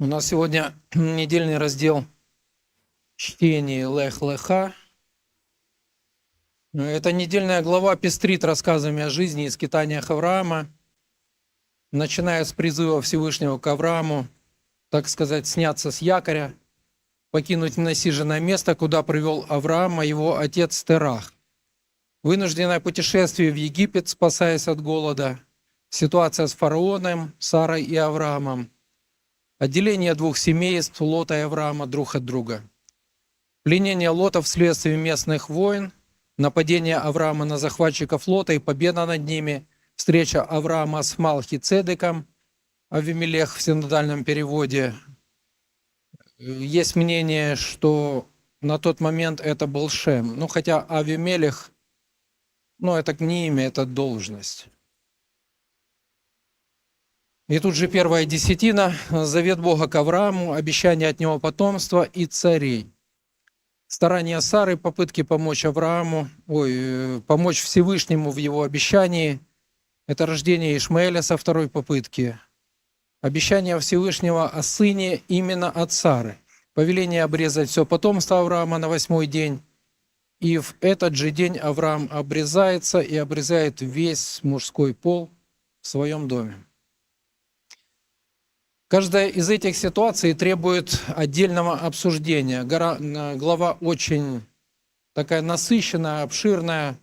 У нас сегодня недельный раздел чтений Лех Леха. Эта недельная глава пестрит рассказами о жизни и скитаниях Авраама, начиная с призыва Всевышнего к Аврааму, так сказать, сняться с якоря, покинуть насиженное место, куда привел Авраама его отец Терах. Вынужденное путешествие в Египет, спасаясь от голода, ситуация с фараоном, Сарой и Авраамом – Отделение двух семейств Лота и Авраама друг от друга. Пленение Лота вследствие местных войн, нападение Авраама на захватчиков Лота и победа над ними, встреча Авраама с Малхи Цедеком, Авимелех в синодальном переводе. Есть мнение, что на тот момент это был Шем. Ну, хотя Авимелех, ну, это не имя, это должность. И тут же первая десятина, завет Бога к Аврааму, обещание от него потомства и царей. Старания Сары, попытки помочь Аврааму, ой, э, помочь Всевышнему в его обещании. Это рождение Ишмаэля со второй попытки. Обещание Всевышнего о сыне именно от Сары. Повеление обрезать все потомство Авраама на восьмой день. И в этот же день Авраам обрезается и обрезает весь мужской пол в своем доме. Каждая из этих ситуаций требует отдельного обсуждения. Глава очень такая насыщенная, обширная.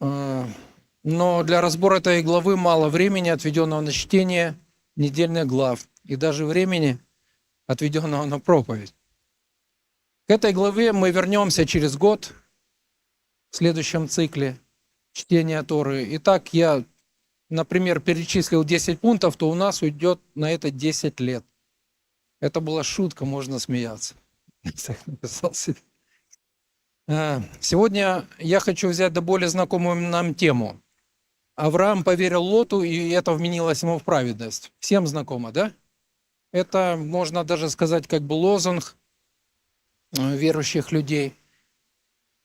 Э, но для разбора этой главы мало времени, отведенного на чтение недельных глав, и даже времени, отведенного на проповедь. К этой главе мы вернемся через год в следующем цикле чтения Торы. Итак, я например, перечислил 10 пунктов, то у нас уйдет на это 10 лет. Это была шутка, можно смеяться. А, сегодня я хочу взять до более знакомую нам тему. Авраам поверил Лоту, и это вменилось ему в праведность. Всем знакомо, да? Это, можно даже сказать, как бы лозунг э, верующих людей –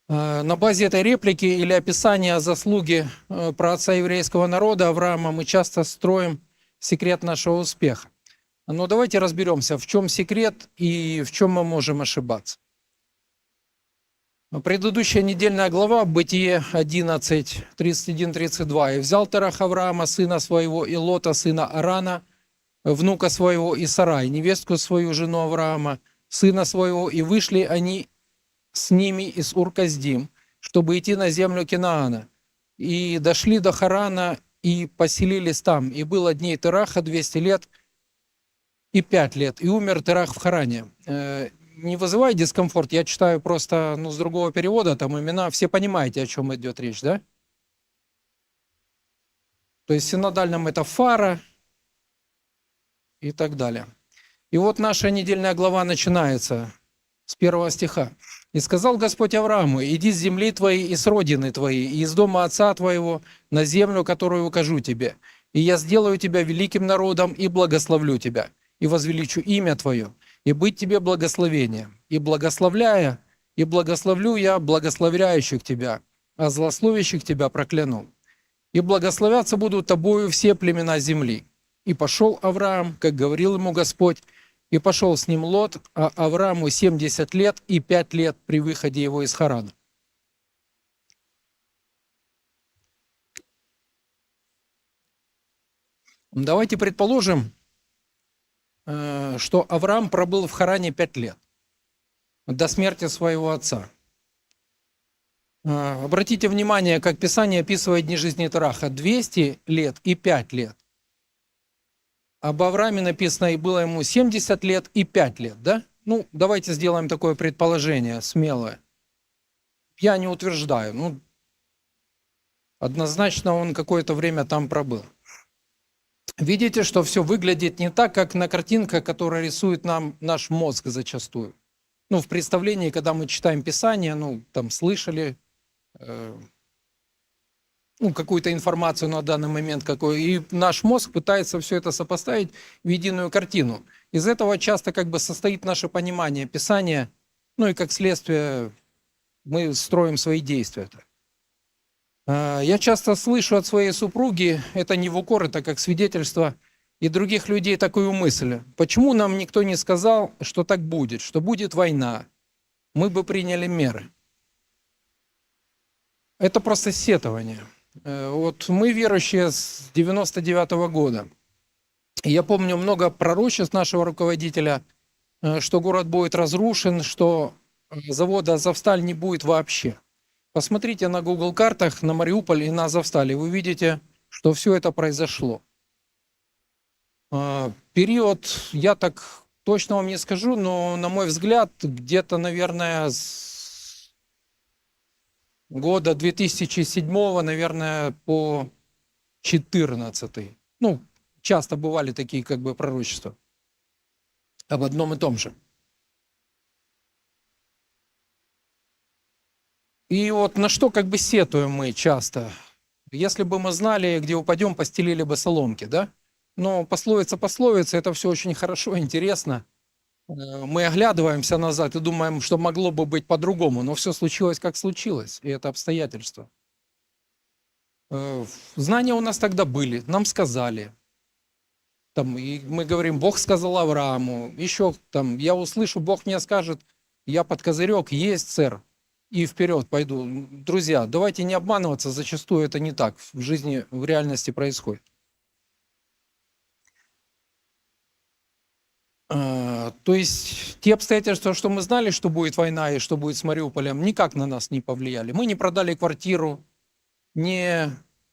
на базе этой реплики или описания заслуги э, про отца еврейского народа Авраама мы часто строим секрет нашего успеха. Но давайте разберемся, в чем секрет и в чем мы можем ошибаться. Предыдущая недельная глава, Бытие 11, 31-32. «И взял Терах Авраама, сына своего, и Лота, сына Арана, внука своего, и Сарай, невестку свою, жену Авраама, сына своего, и вышли они с ними из Урказдим, чтобы идти на землю Кинаана. И дошли до Харана и поселились там. И было дней Тераха 200 лет и 5 лет. И умер Терах в Харане. Э, не вызывай дискомфорт, я читаю просто ну, с другого перевода, там имена, все понимаете, о чем идет речь, да? То есть в синодальном это фара и так далее. И вот наша недельная глава начинается с первого стиха. «И сказал Господь Аврааму, иди с земли твоей и с родины твоей, и из дома отца твоего на землю, которую укажу тебе. И я сделаю тебя великим народом и благословлю тебя, и возвеличу имя твое, и быть тебе благословением. И благословляя, и благословлю я благословляющих тебя, а злословящих тебя прокляну. И благословятся будут тобою все племена земли. И пошел Авраам, как говорил ему Господь, и пошел с ним Лот, а Аврааму 70 лет и 5 лет при выходе его из Харана. Давайте предположим, э, что Авраам пробыл в Харане 5 лет, до смерти своего отца. Э, обратите внимание, как Писание описывает дни жизни Тараха. 200 лет и 5 лет об Аврааме написано, и было ему 70 лет и 5 лет, да? Ну, давайте сделаем такое предположение смелое. Я не утверждаю, ну, однозначно он какое-то время там пробыл. Видите, что все выглядит не так, как на картинках, которые рисует нам наш мозг зачастую. Ну, в представлении, когда мы читаем Писание, ну, там слышали, э, ну, какую-то информацию на данный момент, какой, и наш мозг пытается все это сопоставить в единую картину. Из этого часто как бы состоит наше понимание Писания, ну и как следствие мы строим свои действия. А, я часто слышу от своей супруги, это не в укор, это как свидетельство, и других людей такую мысль. Почему нам никто не сказал, что так будет, что будет война? Мы бы приняли меры. Это просто сетование. Э, вот мы верующие с 99 -го года. Я помню много пророчеств нашего руководителя, э, что город будет разрушен, что завода «Азовсталь» не будет вообще. Посмотрите на Google картах на Мариуполь и на Азовсталь, и вы видите, что все это произошло. Период, я так точно вам не скажу, но на мой взгляд, где-то, наверное, с года 2007, наверное, по 14. Ну, часто бывали такие как бы пророчества об одном и том же. И вот на что как бы сетуем мы часто. Если бы мы знали, где упадем, постелили бы соломки, да? Но пословица пословица, это все очень хорошо, интересно. Э, мы оглядываемся назад и думаем, что могло бы быть по-другому, но все случилось, как случилось, и это обстоятельства. Э, знания у нас тогда были, нам сказали. Там, и мы говорим, Бог сказал Аврааму, еще там, я услышу, Бог мне скажет, я под козырек, есть, сэр, и вперед пойду. Друзья, давайте не обманываться, зачастую это не так в жизни, в реальности происходит. А, то есть те обстоятельства, что мы знали, что будет война и что будет с Мариуполем, никак на нас не повлияли. Мы не продали квартиру, не,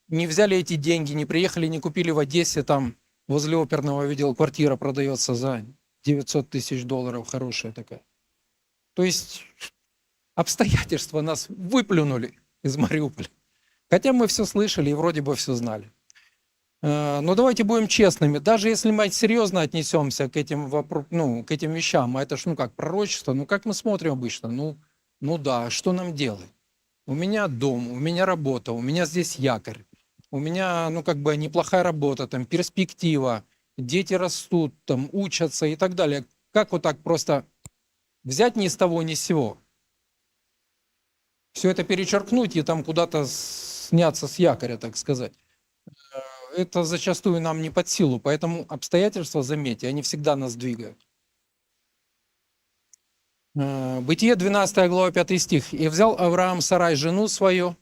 не взяли эти деньги, не приехали, не купили в Одессе, там возле оперного видел, квартира продается за 900 тысяч долларов, хорошая такая. То есть обстоятельства нас выплюнули из Мариуполя. Хотя мы все слышали и вроде бы все знали. Э, но давайте будем честными. Даже если мы серьезно отнесемся к этим, вопро... ну, к этим вещам, а это ж, ну как, пророчество, ну как мы смотрим обычно? Ну, ну да, что нам делать? У меня дом, у меня работа, у меня здесь якорь, у меня, ну как бы, неплохая работа, там, перспектива, дети растут, там, учатся и так далее. Как вот так просто взять ни с того, ни с сего? Все это перечеркнуть и там куда-то сняться с якоря, так сказать это зачастую нам не под силу, поэтому обстоятельства, заметьте, они всегда нас двигают. Э, Бытие 12 глава 5 стих. «И взял Авраам Сарай жену свою,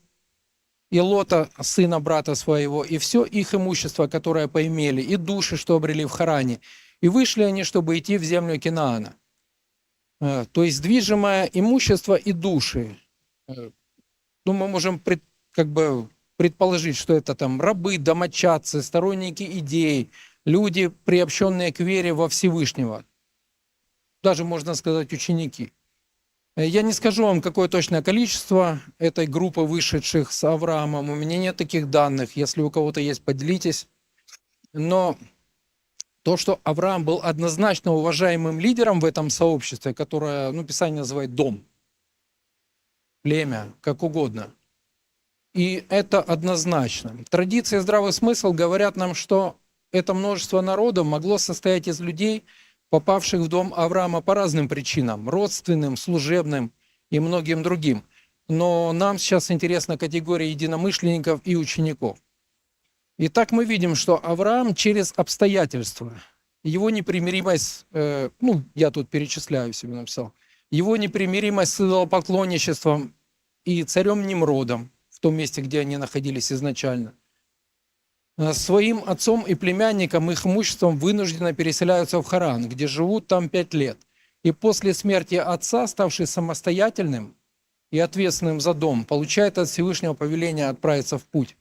и Лота, сына брата своего, и все их имущество, которое поимели, и души, что обрели в Харане, и вышли они, чтобы идти в землю Кинаана». Э, то есть движимое имущество и души. Э, ну, мы можем как бы предположить, что это там рабы, домочадцы, сторонники идей, люди, приобщенные к вере во Всевышнего. Даже, можно сказать, ученики. Э, я не скажу вам, какое точное количество этой группы вышедших с Авраамом. У меня нет таких данных. Если у кого-то есть, поделитесь. Но то, что Авраам был однозначно уважаемым лидером в этом сообществе, которое, ну, Писание называет дом, племя, как угодно – и это однозначно. Традиция и здравый смысл говорят нам, что это множество народов могло состоять из людей, попавших в дом Авраама по разным причинам, родственным, служебным и многим другим. Но нам сейчас интересна категория единомышленников и учеников. Итак, мы видим, что Авраам через обстоятельства, его непримиримость, э, ну, я тут перечисляю себе написал, его непримиримость с идолопоклонничеством и царем Немродом, том месте, где они находились изначально. Э, своим отцом и племянником их имуществом вынужденно переселяются в Харан, где живут там пять лет. И после смерти отца, ставший самостоятельным и ответственным за дом, получает от Всевышнего повеления отправиться в путь.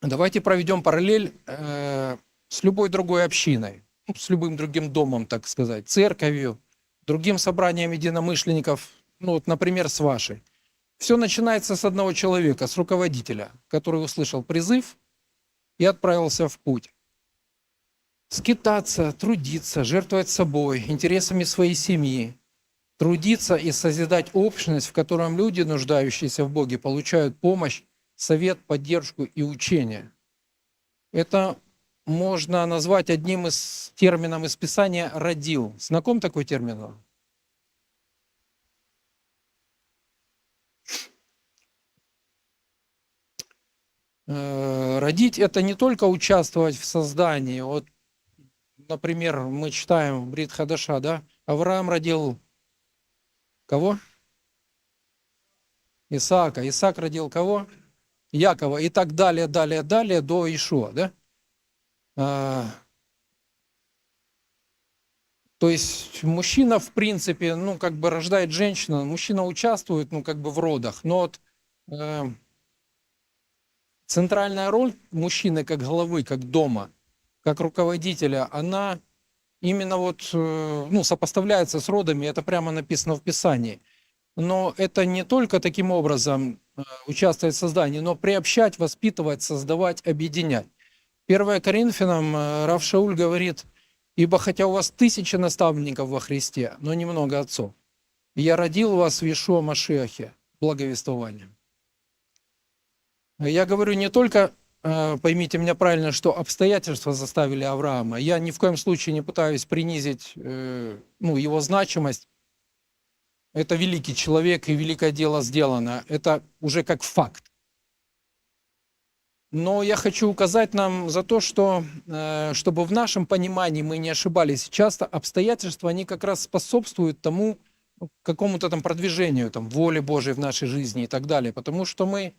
Давайте проведем параллель э, с любой другой общиной, ну, с любым другим домом, так сказать, церковью, другим собранием единомышленников, ну вот, например, с вашей – все начинается с одного человека, с руководителя, который услышал призыв и отправился в путь. Скитаться, трудиться, жертвовать собой, интересами своей семьи, трудиться и созидать общность, в котором люди, нуждающиеся в Боге, получают помощь, совет, поддержку и учение. Это можно назвать одним из терминов из Писания «родил». Знаком такой термин? Родить это не только участвовать в создании. Вот, например, мы читаем Брит Хадаша, да? Авраам родил кого? Исаака. Исаак родил кого? Якова. И так далее, далее, далее до Ишуа, да? А, То есть мужчина, в принципе, ну, как бы рождает женщина, мужчина участвует, ну, как бы в родах, но вот э, центральная роль мужчины как головы, как дома, как руководителя, она именно вот, э, ну, сопоставляется с родами, это прямо написано в Писании. Но это не только таким образом э, участвовать в создании, но приобщать, воспитывать, создавать, объединять. 1 Коринфянам э, Рав Шауль говорит, «Ибо хотя у вас тысячи наставников во Христе, но немного отцов, я родил вас в Ишуа Машиахе благовествованием». Я говорю не только, э, поймите меня правильно, что обстоятельства заставили Авраама. Я ни в коем случае не пытаюсь принизить э, ну, его значимость. Это великий человек и великое дело сделано. Это уже как факт. Но я хочу указать нам за то, что э, чтобы в нашем понимании мы не ошибались, часто обстоятельства, они как раз способствуют тому, ну, какому-то там продвижению, там, воли Божией в нашей жизни и так далее. Потому что мы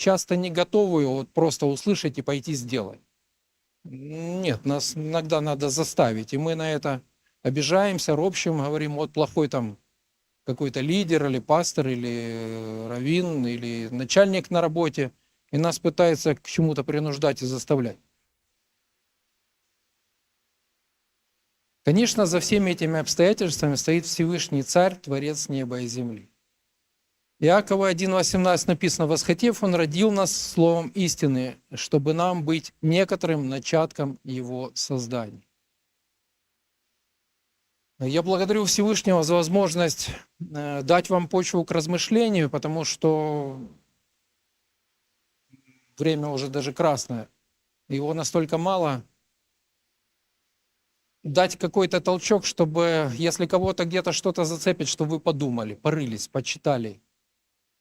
часто не готовы вот просто услышать и пойти сделать. Нет, нас иногда надо заставить, и мы на это обижаемся, ропщим, говорим, вот плохой там какой-то лидер или пастор или э, раввин или начальник на работе, и нас пытается к чему-то принуждать и заставлять. Конечно, за всеми этими обстоятельствами стоит Всевышний Царь, Творец неба и земли. Иакова 1.18 написано, «Восхотев, Он родил нас словом истины, чтобы нам быть некоторым начатком Его создания». Я благодарю Всевышнего за возможность э, дать вам почву к размышлению, потому что время уже даже красное. Его настолько мало. Дать какой-то толчок, чтобы, если кого-то где-то что-то зацепит, чтобы вы подумали, порылись, почитали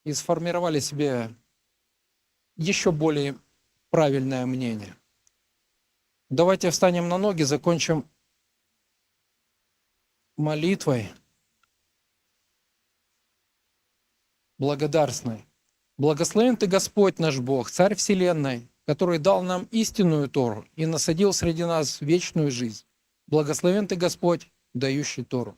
и сформировали себе еще более правильное мнение. Давайте встанем на ноги, закончим молитвой благодарственной. Благословен Ты Господь наш Бог, Царь Вселенной, который дал нам истинную Тору и насадил среди нас вечную жизнь. Благословен Ты Господь, дающий Тору.